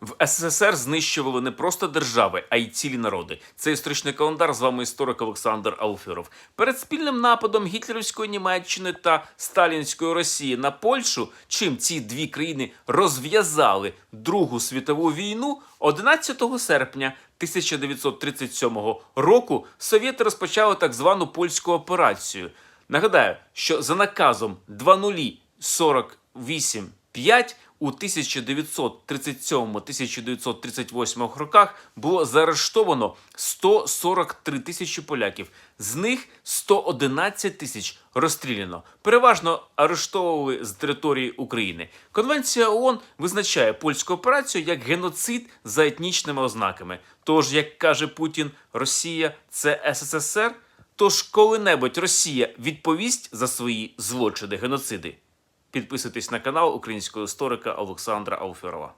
В СССР знищували не просто держави, а й цілі народи. Це історичний календар. З вами історик Олександр Алферов. Перед спільним нападом гітлерівської Німеччини та сталінської Росії на Польщу, чим ці дві країни розв'язали Другу світову війну, 11 серпня 1937 року совєти розпочали так звану польську операцію. Нагадаю, що за наказом 2048-5 у 1937-1938 роках було заарештовано 143 тисячі поляків. З них 111 тисяч розстріляно. Переважно арештовували з території України. Конвенція ООН визначає польську операцію як геноцид за етнічними ознаками. Тож, як каже Путін, Росія це СССР. Тож коли-небудь Росія відповість за свої злочини геноциди. Підписуйтесь на канал українського історика Олександра Алферова.